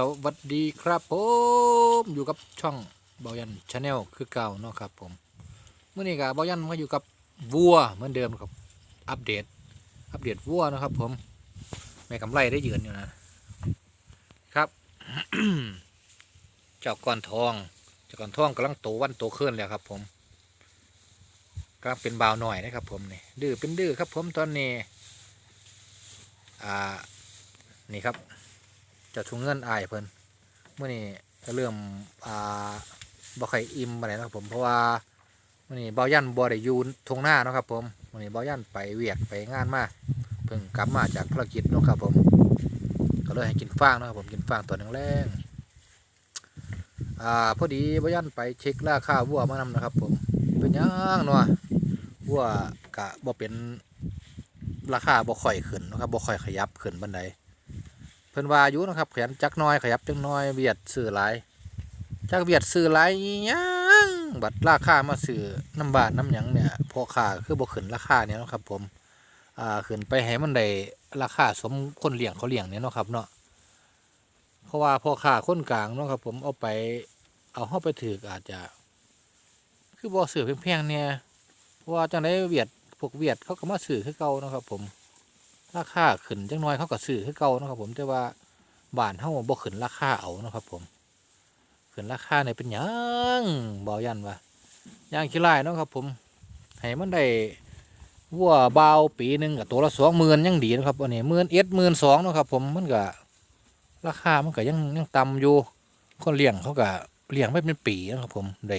สวัสดีครับผมอยู่กับช่องเบายันชาแนลคือเก่าเนาะครับผมเมื่อนี้กับเบายันมาอยู่กับวัวเหมือนเดิมครับอัปเดต อัปเดตวัวนะครับ ผมแม่กำไรได้ยืนอยู่นะครับเจ้าก้อนทองเจ้าก้อนทองกำลังโตวันโตขึ้นแล้วครับ ผมกำลังเป็นบ่าวหน่อยนะครับ ผมนี่ดื้อเป็นดื้อครับ ผมตอนนี้อ่านี่ครับ จะทุงเงินอายเพิ่นเมื่อนี้ก็เริ่มอ่าบ่ค่อยอิ่มปานใดนะครับผมเพราะว่ามื่อนี้เบายันบ่ได้อยู่ทงหน้านะครับ ผมมื่อนี้เบายันไปเวียกไปงานมาเพิ่งกลับมาจากภารกิจนะครับผม ก็เลยให้กินฟางนะครับผมกินฟางตัวหนึงแรงอ่าพอดีเบายันไปเช็คราคาวัวมานำนะครับ ผมเป็นยังเนาะวัวกะบ่เป็นราคาบ่ค่อยขึ้นนะครับบ่ค่อยขยับขึ้นบันได พิ่นว่าอยู่นะครับขยันจักน้อยขยับจักน้อยเวียดซื้อหลายจักเวียดซื้อหลายยังบัดราคามาซื้อน้ำบาทน้ำหยังเนี่ยพอค่าคือบ่ขึ้นราคาเนี่ยนะครับ ผมอ่าขึ้นไปให้มันได้ราคาสมคนเลี้ยงเขาเลี้ยงเนี่ยนะครับเนาะเพราะว่าพอค่าคนกลางเนาะครับ ผมเอาไปเอาเข้าไปถืออาจจะ คือบ่ซื้อแพงๆเนี่ยเพราะว่าจังไดเวียดพวกเวียดเขาก็มาซื้อคือเก่านะครับ ผม ราคาขึ้นจังน้อยเขาก็ซื้อคือเก่านะครับผมแต่ว่าบ้านเฮาบ่ขึ้นราคาเอาเนาะครับผมขึ้นราคาเนี่ยเป็นหยังบ่ยันว่าย่างขี้ลายเนาะครับผมให้มันได้วัวเบาปีหนึ่งกับตัวละสองหมื่นยังดีนะครับอันนี้หมื่นเอ็ดหมื่นสองนะครับผมมันก็ราคามันก็ยังยังต่ำอยู่คนเลี้ยงเขาก็เลี้ยงไม่เป็นปีนะครับผมได้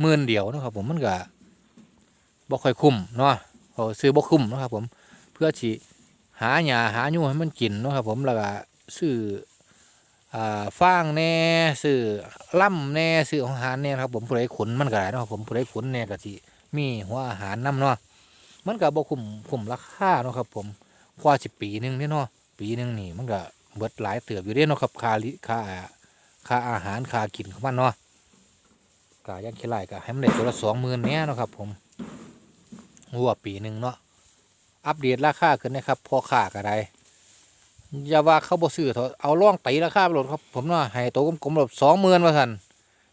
หมื่นเดียวนะครับผมมันก็บ่ค่อยคุ้มเนาะเขาซื้อบ่คุ้มนะครับผมเพื่อที่าหญ้าหาหยูให้มันกินเนาะครับผมแล้วก็ซื้ออฟางแน่ซื้อล่ำแน่ซื้ออาหารแน่ครับผมผู้ใดขนมันก็ได้เนาะครับผมผู้ใดขนแน่ก็สิมีหัวอาหารนํเนาะมันก็บ่คุ้มคุ้มราคาเนาะครับ ผมกว่าสิปีหนึงเด้เนาะปีหนึงนี่มันก็เบิดหลายเติบอยู่เด้เนาะครับค่าลิค่าค่าอาหารค่ากินของมันเนาะก็ยังคิดไรก็ให้มันได้ตัวละ20,000แหน่เนาะครับผมหัวปีหนึ่งเนาะ อัปเดตราคาขึ้นนะครับพอค่าก็ได้อย่าว่าเขาบ่ซื้อเถอะเอาล่องไตราคาไปโหลดครับผมเนาะให้ตัวกลมๆแบบสองหมื่นว่าสัน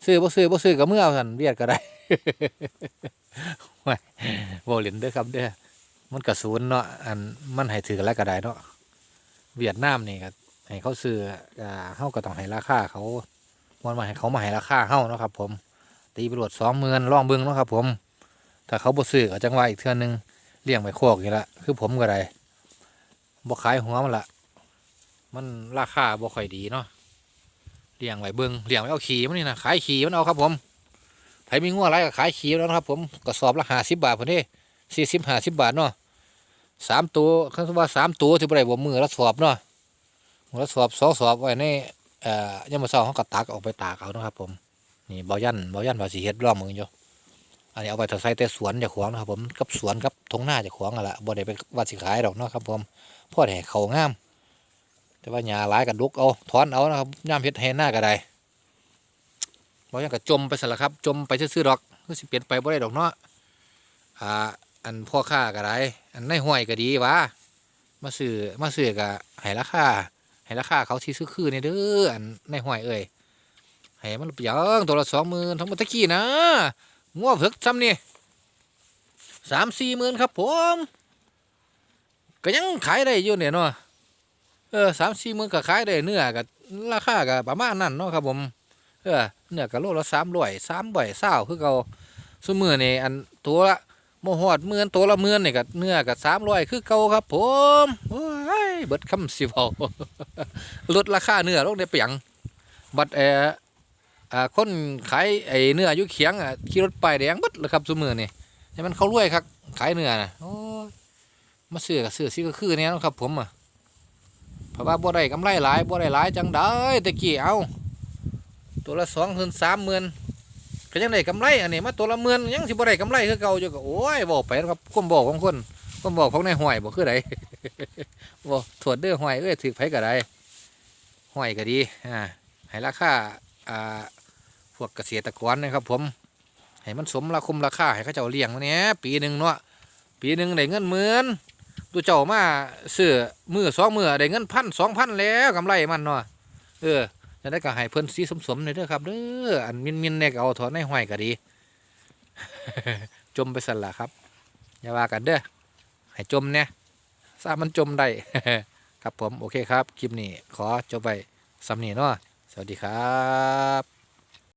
ซื้อบ่ซื้อบ่ซื้อก็เมื่อว่าสันเวียดก็ได้ว้ายบ่เล่นเด้อครับเด้อมันก็ศูนเนาะอันมันให้ถือกันแล้วก็ได้เนาะเวียดนามนี่ก็ให้เขาซื้อเฮาก็ต้องให้ราคาเขาวันมาให้เขามาให้ราคาเฮาเนาะครับ ผม ตีไปโหลดสองหมื่นล่องเบิ่งเนาะครับ ผม ถ้าเขาบ่ซื้อก็จังว่าอีกเทื่อนึง เลี้ยงไปโคอกนี่ละคือผมก็ได้บ่ขายหัวมันละมันราคาบ่ค่อยดีเนาะเลี้ยงไว้เบิ่งเลี้ยงไว้เอาขี่มันนี่นะขายขี่มันเอาครับ ผมใครมีงัวอะไรก็ขายขี่แล้วนะครับ ผมกระสอบละห้าสิบบาทพอดีสี่สิบห้าสิบบาทเนาะสามตัวคันว่าสามตัวที่บ่ได้บ่มือละสอบเนาะมือละสอบสองสอบไว้ในเอ่อยามมื้อเช้าเขาก็ตักออกไปตากเอาเนาะครับ ผมนี่เบายันเบายันว่าสิเฮ็ดร่องมึงอยู่ อันนี้เอาไปถใส่แต่สวนจะขวางนะครับผมกับสวนกับทงหน้าจะขวางอะละบ่ได้ไปว่าสิขายดอกเนาะครับผมพ่อได้ให้เขางาม แต่ว่าหญ้าหลายกับดุกเอาถอนเอานะครับย่ามเฮ็ดให้หน้าก็ได้บ่อยังก็จมไปซะละครับ จมไปซื่อดอกคือสิเปลี่ยนไปบ่ได้ดอกเนาะอ่าอันพ่อค้าก็ได้อันในห้วยก็ดีวะมาซื้อมาซื้อก็ให้ราคาให้ราคาเขาที่ซื้อคือนี่เด้ออันในห้วยเอ้ยให้มันเปียงตัวละ20,000ทั้งหมดตะกี้นะ งัวเผือกซ้ำนี่สามสี่หมื่นครับผมก็ยังขายได้อยู่เนี่ยเนาะเออสามสี่หมื่นก็ขายได้เนื้อก็ราคาก็ประมาณนั้นเนาะครับผมเออเนื้อก็โลละสามร้อยสามบ่อยเศร้าคือเก่าสมือนี่อันตัวละโมหอดหมื่นตัวละหมื่นนี่ก็เนื้อก็สามร้อยคือเก่าครับ ผมโอ้ยเบิดคำสิเบาลดราคาเนื้อลงได้เปียงบัดเอ อ่าคนขายไอ้เนื้ออยู่เขียงอะขี่รถไปแดงบิดเลยครับซุมือนี่ให้มันเขารวยครับขายเนื้อนะโอ้มาซื้อกับซื้อซิก็คือเนี่ยนะครับ ผมอะเพราะว่าบ่ได้กำไรหลายบ่ได้หลายจังได้ตะกี้เอาตัวละสองถึงสามหมื่นก็ยังได้กำไรอันนี้มาตัวละหมื่นยังสิบ่ได้กำไรคือเก่าอยู่ก็โอ้ยบอกไปนะครับคนบอกของคนคนบอกของในห้อยบ่คือใดบ่ถวดเด้อห้อยเอ้ยถือไผก็ได้ห้อยก็ดีอ่าให้ราคาอ่า วกเกษตรกรนะครับ ผมให้มันสมราคมราคาให้เขาเจ้าเลี้ยงเนี้ยปีหนึ่งเนาะปีหนึ่งได้เงินหมื่นดูเจ้ามาซื้อมือสองมือได้เงินพันสองพันแล้วกำไรมันเนาะเออจะได้ก็ให้เพิ่นสีสมๆหน่อยเด้อครับเด้ออันมินๆเนี่ยก็เอาถอนในห้อยก็ดี จมไปสั่นละครับ อย่าว่ากันเด้อให้จมเนี่ยทราบมันจมได้ครับผมโอเคครับ คลิปนี้ขอจบไปสำนีเนาะสวัสดีครับ